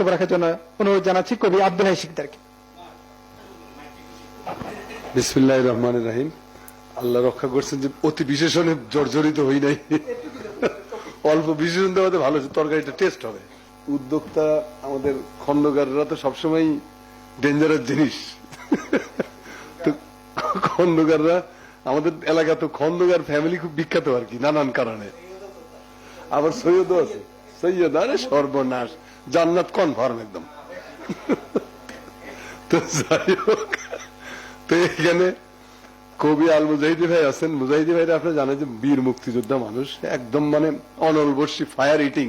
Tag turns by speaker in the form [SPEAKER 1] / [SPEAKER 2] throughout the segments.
[SPEAKER 1] বক্তব্য রাখার জন্য অনুরোধ জানাচ্ছি কবি আব্দুল হাই শিকদারকে।
[SPEAKER 2] বিসমিল্লাহ রহমান রাহিম। আল্লাহ রক্ষা করছেন যে অতি বিশেষণে জর্জরিত হই নাই। অল্প বিশেষণ দেওয়াতে ভালো, তরকারিটা টেস্ট হবে। উদ্যোক্তা আমাদের খন্দকাররা তো সবসময় ডেঞ্জারাস জিনিস। তো খন্দকাররা আমাদের এলাকা তো খন্দকার ফ্যামিলি খুব বিখ্যাত আর কি, নানান কারণে। আবার সৈয়দও আছে। সৈয়দ, আরে সর্বনাশ। জান্নাত কনফার্ম একদম। তো যাই হোক, তো এখানে কবি আল মুজাহিদি ভাই আছেন। মুজাহিদি ভাইরা আপনি জানেন যে বীর মুক্তিযোদ্ধা মানুষ, একদম মানে অনলবর্ষী ফায়ার ইটিং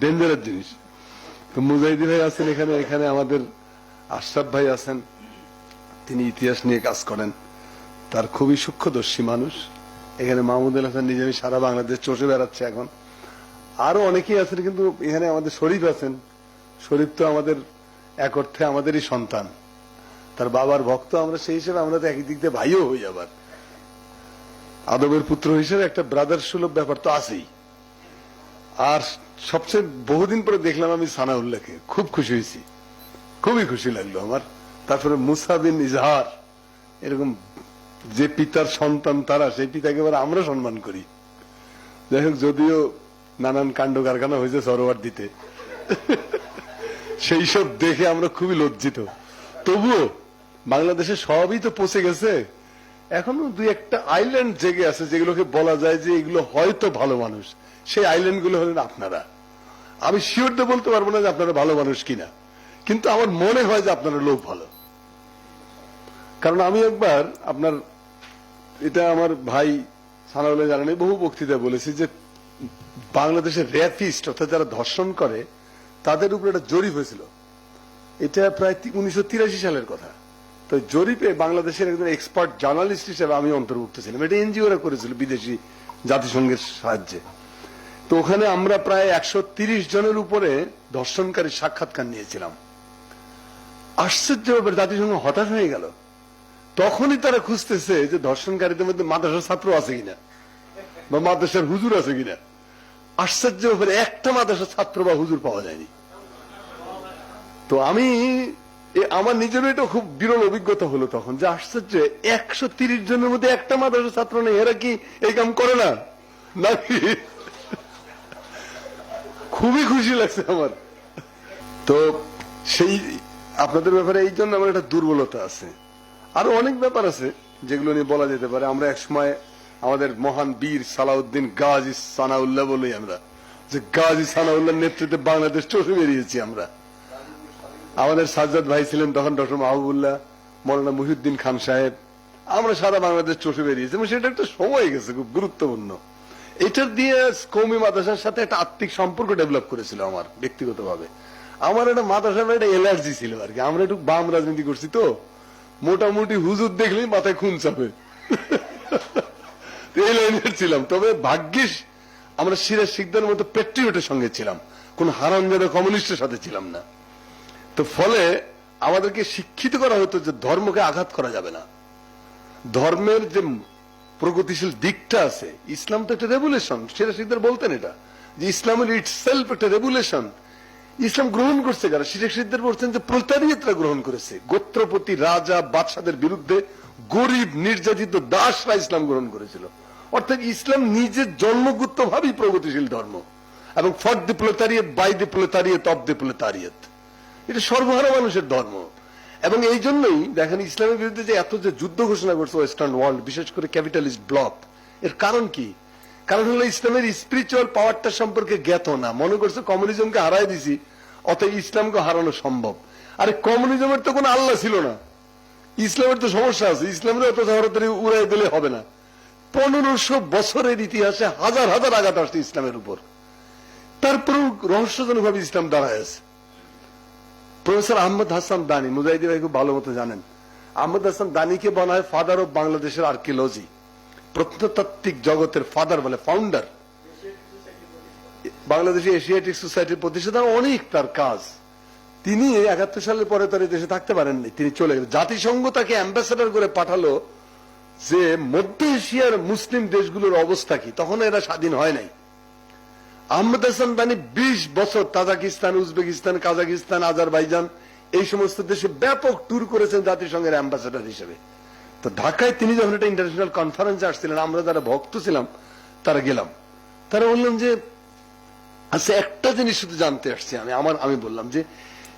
[SPEAKER 2] ডেঞ্জারাস জিনিস। তো মুজাহিদি ভাই আছেন এখানে এখানে আমাদের আশরাফ ভাই আছেন। তিনি ইতিহাস নিয়ে কাজ করেন। তার খুবই সূক্ষ্মদর্শী মানুষ। এখানে মাহমুদুল হাসান নিজে সারা বাংলাদেশ চষে বেড়াচ্ছে এখন। আরও অনেকেই আছেন, কিন্তু এখানে আমাদের শরীফ আছেন। শরীফ তো আমাদের এক অর্থে আমাদেরই সন্তান। তার বাবার ভক্ত আমরা, সেই হিসেবে আমরা তো একই দিক দিয়ে ভাইও হই আবার। আদবের পুত্র হিসেবে একটা ব্রাদার সুলভ ব্যাপার তো আছেই। আর সবচেয়ে বহুদিন পরে দেখলাম আমি সানাউল্লাহকে। খুব খুশি হয়েছি। খুবই খুশি লাগল আমার। তারপরে মুসা বিন ইজহার, এরকম যে পিতার সন্তান তারা, সেই পিতাকে এবার আমরা সম্মান করি। যাই হোক, যদিও নানান কাণ্ড কারখানা হয়েছে সরোয়ার দিতে। সেই সব দেখে আমরা খুবই লজ্জিত। তবুও বাংলাদেশে সবই তো পচে গেছে। এখনও দুই একটা আইল্যান্ড জেগে আছে যেগুলোকে বলা যায় যে এগুলো হয়তো ভালো মানুষ। সেই আইল্যান্ডগুলো হলেন আপনারা। আমি শিওর তো বলতে পারব না যে আপনারা ভালো মানুষ কিনা। কিন্তু আমার মনে হয় যে আপনারা লোক ভালো। কারণ আমি একবার আপনার, এটা আমার ভাই সানাউল্লাহ জানানি বহু বক্তৃতা বলেছি যে বাংলাদেশের র্যাপিস্ট অর্থাৎ যারা ধর্ষণ করে, তাদের উপর একটা জরিপ হয়েছিল। এটা প্রায় উনিশশো সালের কথা। তো জরিপে বাংলাদেশের একজন এক্সপার্ট জার্নালিস্ট হিসেবে আমি অন্তর্ভুক্ত ছিলাম। এটা এনজিওরা করেছিল, বিদেশি জাতিসংঘের সাহায্যে। তো ওখানে আমরা প্রায় একশো জনের উপরে ধর্ষণকারী সাক্ষাৎকার নিয়েছিলাম। আশ্চর্য ব্যাপার জাতিসংঘ হতাশ হয়ে গেল। তখনই তারা খুঁজতেছে যে ধর্ষণকারীদের মধ্যে মাদ্রাসার ছাত্র আছে কিনা, বা মাদ্রাসার হুজুর আছে কিনা। আশ্চর্য ব্যাপারে একটা মাদ্রাসার ছাত্র বা হুজুর পাওয়া যায়নি। তো আমি আমার নিজের এটা খুব বিরল অভিজ্ঞতা হলো তখন, যে আশ্চর্য, একশো তিরিশ জনের মধ্যে একটা মাদ্রাসা ছাত্র নেই, এরা কি এই কাম করে না? নাকি? খুবই খুশি লাগছে আমার। তো সেই, আপনাদের ব্যাপারে এই জন্য আমার একটা দুর্বলতা আছে। আরও অনেক ব্যাপার আছে যেগুলো নিয়ে বলা যেতে পারে। আমরা এক সময় আমাদের মহান বীর সালাউদ্দিন গাজী সানাউল্লাহ বলি আমরা। যে গাজী সানাউল্লাহর নেতৃত্বে বাংলাদেশ চষে বেরিয়েছি আমরা। আমাদের সাজ্জাদ ভাই ছিলেন তখন ডক্টর মাহবুবুল্লাহ, মৌলানা মহিউদ্দিন খান সাহেব। আমরা সারা বাংলাদেশ চষে বেরিয়েছি। এবং সেটা একটা সময় গেছে, খুব গুরুত্বপূর্ণ। এটার দিয়ে কৌমি মাদ্রাসার সাথে একটা আত্মিক সম্পর্ক ডেভেলপ করেছিল আমার, ব্যক্তিগতভাবে। আমার একটা মাদ্রাসার একটা এলার্জি ছিল আর কি। আমরা একটু বাম রাজনীতি করছি তো। মোটামুটি হুজুর দেখলেই মাথায় খুন চাপে। এই লাইনের ছিলাম। তবে ভাগ্যিস আমরা সিরাজ শিকদার মতো পেট্রিয়টের সঙ্গে ছিলাম। কোন হারামজাদা কমিউনিস্টের সাথে ছিলাম না। তো ফলে আমাদেরকে শিক্ষিত করা হতো যে ধর্মকে আঘাত করা যাবে না। ধর্মের যে প্রগতিশীল দিকটা আছে, ইসলাম তো একটা রেগুলেশন সেটা সিদ্ধার বলতেন এটা, যে ইসলামের ইট সেলফ একটা রেভুলেশন ইসলাম গ্রহণ করছে কারা? শিরেক সিদ্ধার বলছেন যে প্রতারিয়তরা গ্রহণ করেছে। গোত্রপতি, রাজা, বাদশাদের বিরুদ্ধে গরিব, নির্যাতিত দাসরা ইসলাম গ্রহণ করেছিল। অর্থাৎ ইসলাম নিজের জন্মগত ভাবেই প্রগতিশীল ধর্ম। এবং for the proletariat by the proletariat of the proletariat এটা সর্বহারা মানুষের ধর্ম। এবং এই জন্যই দেখেন, ইসলামের বিরুদ্ধে যে এত যে যুদ্ধ ঘোষণা করছে ওয়েস্টার্ন ওয়ার্ল্ড, বিশেষ করে ক্যাপিটালিস্ট ব্লক, এর কারণ কি? কারণ হলো ইসলামের স্পিরিচুয়াল পাওয়ারটা সম্পর্কে জ্ঞাত না। মনে করছে কমিউনিজমকে হারাই দিছি, অতএব ইসলামকে হারানো সম্ভব। আরে কমিউনিজমের তো কোনো আল্লাহ ছিল না। ইসলামের তো সমস্যা আছে। ইসলামের এত তাড়াতাড়ি উড়াই দিলে হবে না। পনেরোশো বছরের ইতিহাসে হাজার হাজার আঘাত আসছে ইসলামের উপর। তারপরেও রহস্যজনক ভাবে ইসলাম দাঁড়ায় আছে। প্রফেসর আহমদ হাসান দানি, মুজাহিদি ভাই খুব ভালো মতো জানেন, আহমদ হাসান দানিকে বলা হয় ফাদার অফ বাংলাদেশের আর্কিওলজি প্রত্নতাত্ত্বিক জগতের ফাদার বলে ফাউন্ডার বাংলাদেশি এশিয়াটিক সোসাইটির প্রতিষ্ঠাতা অনেক তার কাজ। তিনি একাত্তর সালের পরে তার দেশে থাকতে পারেননি, তিনি চলে গেলেন জাতিসংঘ তাকে অ্যাম্বাসেডার করে পাঠালো যে মধ্য এশিয়ার মুসলিম দেশগুলোর অবস্থা কি? তখন এরা স্বাধীন হয় নাই। আহমদ হাসান দানি বিশ বছর তাজাকিস্তান, উজবেকিস্তান, কাজাকিস্তান, আজারবাইজান, এই সমস্ত দেশে ব্যাপক ট্যুর করেছেন জাতিসংঘের অ্যাম্বাসেডার হিসেবে। তো ঢাকায় তিনি যখন একটা ইন্টারন্যাশনাল কনফারেন্সে আসছিলেন, আমরা যারা ভক্ত ছিলাম, তারা গেলাম। তারা বললাম যে আচ্ছা একটা জিনিস শুধু জানতে আসছি আমি, আমার, আমি বললাম যে,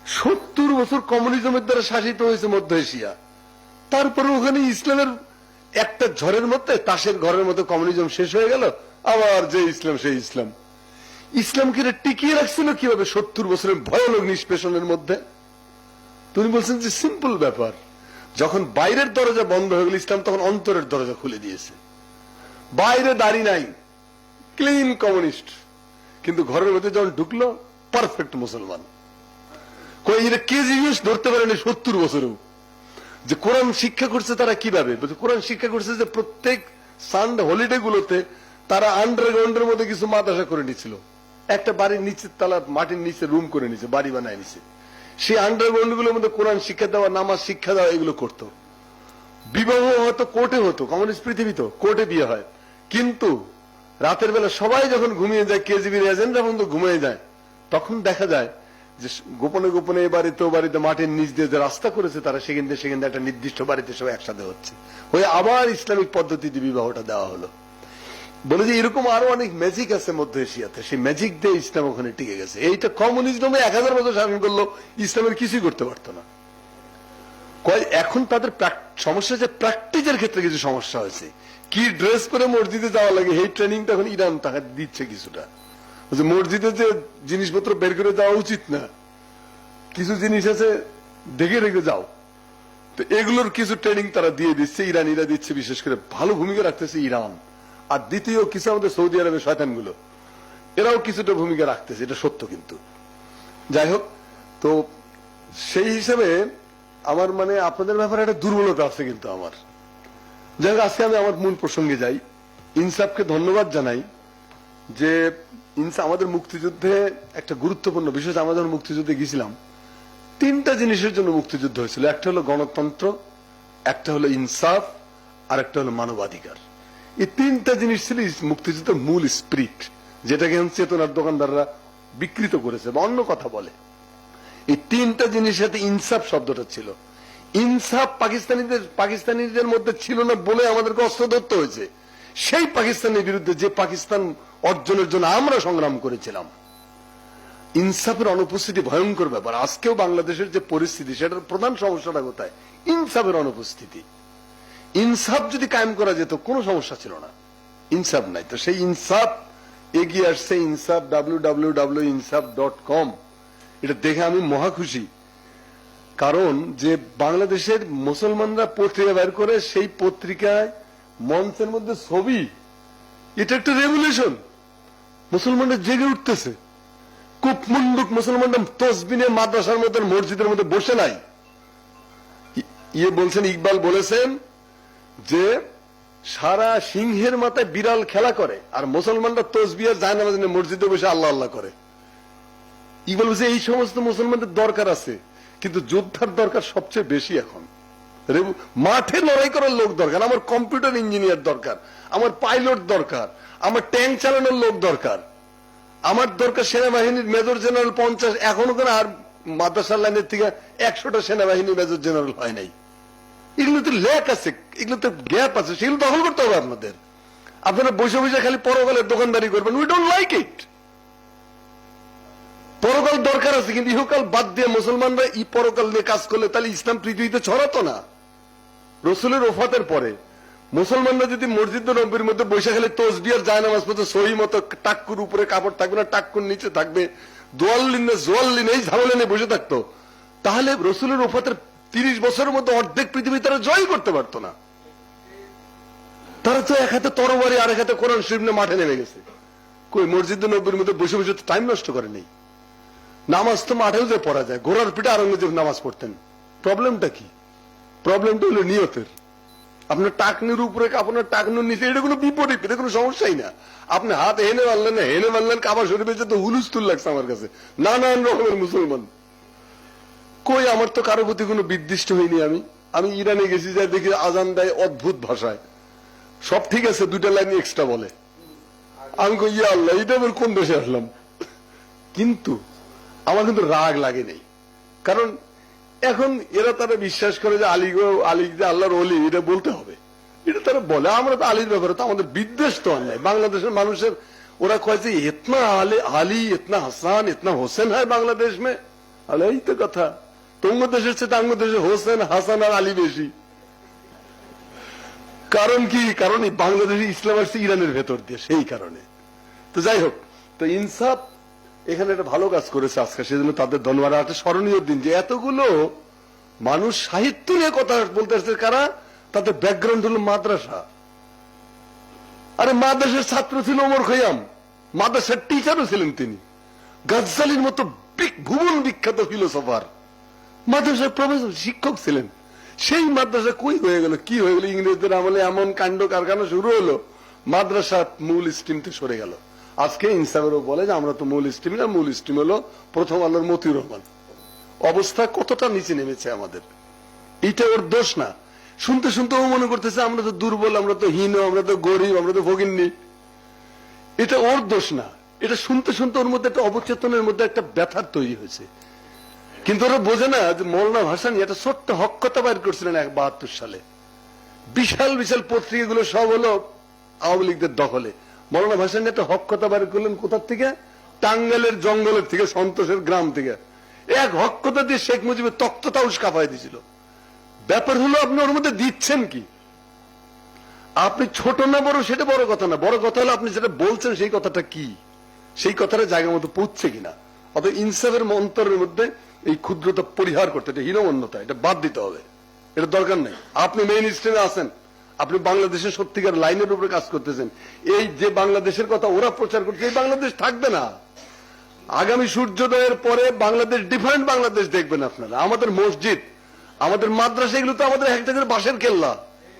[SPEAKER 2] সত্তর বছর কমিউনিজমের দ্বারা শাসিত হয়েছে মধ্য এশিয়া। তারপরে ওখানে ইসলামের একটা ঝড়ের মধ্যে, তাসের ঘরের মতো কমিউনিজম শেষ হয়ে গেল, আবার যে ইসলাম, সেই ইসলাম। ইসলামকে টিকিয়ে রাখছিল কীভাবে সত্তর বছরের ভয়ানক নিষ্পেষণের মধ্যে? তুমি বলছেন যে সিম্পল ব্যাপার। যখন বাইরের দরজা বন্ধ হয়ে গেল, ইসলাম তখন অন্তরের দরজা খুলে দিয়েছে। বাইরে দাড়ি নাই ক্লিন কমিউনিস্ট কিন্তু ঘরের মধ্যে যখন ঢুকলো পারফেক্ট মুসলমান। কেজি ইউস ধরতে পারেনি সত্তর বছরেও? যে কোরআন শিক্ষা করছে তারা কীভাবে? কোরআন শিক্ষা করছে যে প্রত্যেক সানডে হলিডে গুলোতে তারা আন্ডারগ্রাউন্ডের মধ্যে কিছু মাদ্রাসা করে নিছিল। একটা বাড়ির নিচের তালা, মাটির নিচে রুম করে নিছে, বাড়ি বানায় নিছে। সেই আন্ডারগ্রাউন্ডগুলোর মধ্যে কোরআন শিক্ষা দেওয়া, নামাজ শিক্ষা দেওয়া, এগুলো করতো। বিবাহ হয়তো কোর্টে হতো, কমিউনিস্ট পৃথিবী তো, কোর্টে বিয়ে হয়। কিন্তু রাতের বেলা সবাই যখন ঘুমিয়ে যায়, কেজিবির এজেন্টরা বন্ধু ঘুমিয়ে যায়, তখন দেখা যায় যে গোপনে গোপনে এই বাড়িতে বাড়িতে মাটির নিচ দিয়ে রাস্তা করেছে, তারা সেখান থেকে সেখান একটা নির্দিষ্ট বাড়িতে সব একসাথে হচ্ছে। হয়ে আবার ইসলামিক পদ্ধতিতে বিবাহটা দেওয়া হলো। বলে যে এরকম আরও অনেক ম্যাজিক আছে মধ্য এশিয়াতে, সেই ম্যাজিক দিয়ে ইসলাম ওখানে টিকে গেছে। এইটা কমিউনিজমে এক হাজার বছর শাসন করল ইসলামের কিছুই করতে পারতো না। কয়, এখন তাদের সমস্যা যে প্র্যাকটিসের ক্ষেত্রে কিছু সমস্যা হয়েছে। কি ড্রেস করে মসজিদে যাওয়া লাগে এই ট্রেনিংটা এখন ইরান তাকে দিচ্ছে কিছুটা। মসজিদে যে জিনিসপত্র বের করে যাওয়া উচিত না, কিছু জিনিস আছে দেখে রেখে যাও। তো এগুলোর কিছু ট্রেনিং তারা দিয়ে দিচ্ছে, ইরানিরা দিচ্ছে, বিশেষ করে ভালো ভূমিকা রাখতেছে ইরান। আর দ্বিতীয় কিছু আমাদের সৌদি আরবের শয়তানগুলো, এরাও কিছুটা ভূমিকা রাখতেছে, এটা সত্য কিন্তু। যাই হোক, তো সেই হিসেবে আমার মানে আপনাদের ব্যাপারে একটা দুর্বলতা আছে কিন্তু আমার। যাই হোক, আজকে আমি আমার মূল প্রসঙ্গে যাই। ইনসাফকে ধন্যবাদ জানাই যে ইনসাফ আমাদের মুক্তিযুদ্ধে একটা গুরুত্বপূর্ণ বিষয় যখন মুক্তিযুদ্ধে গেছিলাম তিনটা জিনিসের জন্য মুক্তিযুদ্ধ হয়েছিল। একটা হলো গণতন্ত্র, একটা হলো ইনসাফ, আর একটা হলো মানবাধিকার। এই তিনটা জিনিস ছিল মুক্তিযুদ্ধের মূল স্পিরিট, যেটাকে চেতনার দোকানদাররা বিকৃত করেছে বা অন্য কথা বলে। এই তিনটা জিনিসের সাথে ইনসাফ শব্দটা ছিল। ইনসাফ পাকিস্তানিদের পাকিস্তানিদের মধ্যে ছিল না বলে আমাদেরকে অস্ত্র ধরতে হয়েছে। সেই পাকিস্তানের বিরুদ্ধে যে পাকিস্তান অর্জনের জন্য আমরা সংগ্রাম করেছিলাম। ইনসাফের অনুপস্থিতি ভয়ঙ্কর ব্যাপার। আজকেও বাংলাদেশের যে পরিস্থিতি, সেটার প্রধান সমস্যাটা কোথায়? ইনসাফের অনুপস্থিতি। ইনসাফ যদি কায়েম করা যেত, কোনো সমস্যা ছিল না। ইনসাফ নাই। তো সেই ইনসাফ এগিয়ে আসছে, Insaf W W W Insaf dot com. এটা দেখে আমি মহা খুশি। কারণ যে বাংলাদেশের মুসলমানরা পত্রিকা বের করে, সেই পত্রিকায় মঞ্চের মধ্যে ছবি, এটা একটা রেভলিউশন মুসলমানরা জেগে উঠতেছে। কুপমুন্ডুক মুসলমানরা তসবিনে মাদ্রাসার মধ্যে মসজিদের মধ্যে বসে নাই। ইয়ে বলছেন, ইকবাল বলেছেন যে সারা সিংহের মাথায় বিড়াল খেলা করে, আর মুসলমানরা তসবিয়ার যায় না মসজিদে বসে আল্লাহ আল্লাহ করে। ইকবাল বলছে, এই সমস্ত মুসলমানদের দরকার আছে, কিন্তু যোদ্ধার দরকার সবচেয়ে বেশি এখন। মাঠে লড়াই করার লোক দরকার, আমার কম্পিউটার ইঞ্জিনিয়ার দরকার, আমার পাইলট দরকার, আমার ট্যাঙ্ক চালানোর লোক দরকার। আমার দরকার সেনাবাহিনীর মেজর জেনারেল পঞ্চাশ, এখনও কেন আর মাদ্রাসার লাইনের থেকে একশোটা সেনাবাহিনী মেজর জেনারেল হয় নাই। এগুলোতে ল্যাক আছে, এগুলোতে গ্যাপ আছে, সেগুলো দখল করতে হবে আপনাদের। আপনারা বসে বসে খালি পরকালের দোকানদারি করবেন উই ডোন্ট লাইক ইট পরকাল দরকার আছে, কিন্তু ইহকাল বাদ দিয়ে মুসলমানরা ই পরকাল নিয়ে কাজ করলে তাহলে ইসলাম পৃথিবীতে ছড়াতো না। রসুলের ওফাতের পরে মুসলমানরা যদি মসজিদ নব্বীর মধ্যে বসে খেলে তসবিয়ার যায় নামাজ পড়তে, সহি মতো টাক্কুর উপরে কাপড় থাকবে না, টাক্কুর নিচে থাকবে দোয়াল্লিন না জোয়াল্লিন এই ঝামেলা নিয়ে বসে থাকতো, তাহলে রসুলের ওফাতের তিরিশ বছরের মধ্যে অর্ধেক পৃথিবী তারা জয় করতে পারতো না। তারা তো এক হাতে তরবারি আর এক হাতে কোরআন শরীফ নিয়ে মাঠে নেমে গেছে। কই, মসজিদ নব্বীর মধ্যে বসে বসে টাইম নষ্ট করে নেই। নামাজ তো মাঠেও যে পড়া যায় গোড়ার পিঠে আরঙ্গজেব নামাজ পড়তেন। প্রবলেমটা কি? প্রবলেমটা হলো নিয়তের। আপনার টাকনির উপরে আপনার টাকনুর নিচে এটা কোনো বিপরীত, এটা কোনো সমস্যাই না। আপনি হাত হেনে মারলেন না হেনে মারলেন কাবা শরীফে তো হুলুস্তুল লাগছে আমার কাছে। নানান রকমের মুসলমান। কই, আমার তো কারও প্রতি কোনো বিদ্বিষ্ট হইনি আমি। আমি ইরানে গেছি, যাই দেখি আজান দেয় অদ্ভুত ভাষায়। সব ঠিক আছে, দুইটা লাইন এক্সট্রা বলে। আমি কই, ইয়া আল্লাহ, এটা আবার কোন দেশে আসলাম? কিন্তু আমার কিন্তু রাগ লাগে নেই। কারণ এখন এরা তারা বিশ্বাস করে যে আলী গো, আলী যে আল্লাহর অলি এটা বলতে হবে। এটা তারা বলে, আমরা তো আলীর ব্যাপারে তো আমাদের বিদ্বেষ তো আর নাই। বাংলাদেশের মানুষের, ওরা কয় যে ইতনা আলী আলী, ইতনা হাসান, ইতনা হোসেন হয় বাংলাদেশ মে। আলে, এই তো কথা। তোমার দেশের চেয়ে তাঙ্গ দেশে হোসেন, হাসান আর আলী বেশি। কারণ কি? কারণ বাংলাদেশে ইসলাম আসছে ইরানের ভেতর দিয়ে, সেই কারণে। তো যাই হোক, তো ইনসাফ এখানে একটা ভালো কাজ করেছে আজকে, সেজন্য তাদের ধন্যবাদ। একটা স্মরণীয় দিন, যে এতগুলো মানুষ সাহিত্য নিয়ে কথা বলতে আসছে, কারা? তাদের ব্যাকগ্রাউন্ড হলো মাদ্রাসা। আরে মাদ্রাসার ছাত্র ছিল ওমর খৈয়াম, মাদ্রাসার টিচারও ছিলেন তিনি। গজ্জালির মতো ভুবন বিখ্যাত ফিলোসফার মাদ্রাসার প্রফেসর শিক্ষক ছিলেন। সেই মাদ্রাসা কই হয়ে গেল, কি হয়ে গেল? ইংরেজদের আমলে এমন কাণ্ড কারখানা শুরু হলো মাদ্রাসা মূল স্ট্রিম থেকে সরে গেল। আজকে ইনসাফেরও বলে যে আমরা তো মূল স্ট্রিম না মূল স্ট্রিম হলো প্রথম আলোর মতিউর রহমান। অবস্থা কতটা নিচে নেমেছে আমাদের? এটা ওর দোষ না। শুনতে শুনতে ও মনে করতেছে, আমরা তো দুর্বল, আমরা তো হীন, আমরা তো গরিব, আমরা তো ভগিননি এটা ওর দোষ না। এটা শুনতে শুনতে ওর মধ্যে একটা অবচেতনের মধ্যে একটা ব্যথার তৈরি হয়েছে। কিন্তু ওরা বোঝে না যে মৌলানা ভাসানি একটা ছোট্ট হক্কতা বাইর করছিলেন এক বাহাত্তর সালে। বিশাল বিশাল পত্রিকাগুলো সব হলো আওয়ামী লীগদের দখলে। মৌলানা ভাসানি একটা হক্কতা বাইর করলেন কোথার থেকে? টাঙ্গালের জঙ্গলের থেকে, সন্তোষের গ্রাম থেকে। এক হক্কতা দিয়ে শেখ মুজিবের তক্ত তাউস কাঁপাই দিয়েছিল। ব্যাপার হলো, আপনি ওর মধ্যে দিচ্ছেন কি? আপনি ছোট না বড়, সেটা বড় কথা না। বড় কথা হলো, আপনি যেটা বলছেন সেই কথাটা কি? সেই কথাটা জায়গা মতো পৌঁছছে কিনা? অতএব ইনসাফের অন্তরের মধ্যে এই ক্ষুদ্রতা পরিহার করতে, এটা হীনমন্যতা, এটা বাদ দিতে হবে। এটা দরকার নেই। আপনি মেইন স্ট্রিমে আছেন। আপনি বাংলাদেশের সত্যিকার লাইনের উপরে কাজ করতেছেন। এই যে বাংলাদেশের কথা ওরা প্রচার করছে, এই বাংলাদেশ থাকবে না। আগামী সূর্যোদয়ের পরে বাংলাদেশ, ডিফারেন্ট বাংলাদেশ দেখবেন আপনারা। আমাদের মসজিদ, আমাদের মাদ্রাসা, এগুলো তো আমাদের একটা করে বাঁশের কেল্লা।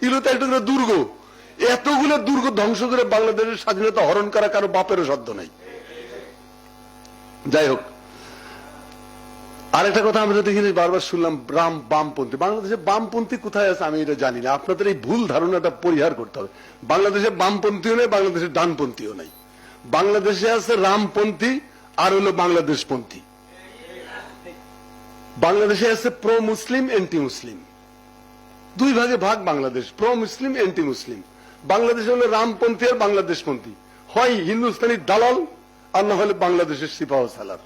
[SPEAKER 2] এগুলো তো একটা করে দুর্গ। এতগুলো দুর্গ ধ্বংস করে বাংলাদেশের স্বাধীনতা হরণ করা কারও বাপেরও সাধ্য নাই। যাই হোক। আরেকটা কথা আমরা দেখি বারবার শুনলাম রাম বামপন্থী। বাংলাদেশে বামপন্থী কোথায় আছে আমি এটা জানি না। আপনাদের এই ভুল ধারণাটা পরিহার করতে হবে। বাংলাদেশে বামপন্থীও নেই, বাংলাদেশে ডানপন্থীও নাই। বাংলাদেশে আছে রামপন্থী আর হলো বাংলাদেশপন্থী। বাংলাদেশে আছে প্রো মুসলিম এন্টি মুসলিম দুই ভাগে ভাগ Bangladesh pro Muslim anti Muslim বাংলাদেশে হলো রামপন্থী আর বাংলাদেশপন্থী। হয় হিন্দুস্তানি দালাল আর না হলে বাংলাদেশের সিপাহ সালার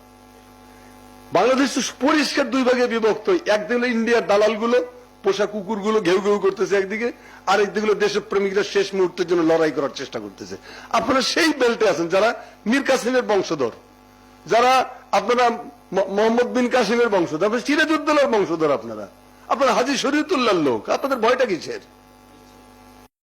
[SPEAKER 2] বাংলাদেশ তো পরিষ্কার দুই ভাগে বিভক্ত। একদিকে হলো ইন্ডিয়ার দালালগুলো, পোষা কুকুরগুলো ঘেউ ঘেউ করতেছে একদিকে আর একদিকে হলো দেশপ্রেমিকরা শেষ মুহূর্তের জন্য লড়াই করার চেষ্টা করতেছে। আপনারা সেই বেল্টে আছেন যারা মীর কাসিমের বংশধর। যারা আপনারা মোহাম্মদ বিন কাসিমের বংশধর, আপনার সিরাজউদ্দৌলার বংশধর আপনারা। আপনারা হাজি শরীয়তুল্লাহর লোক, আপনাদের ভয়টা কিসের?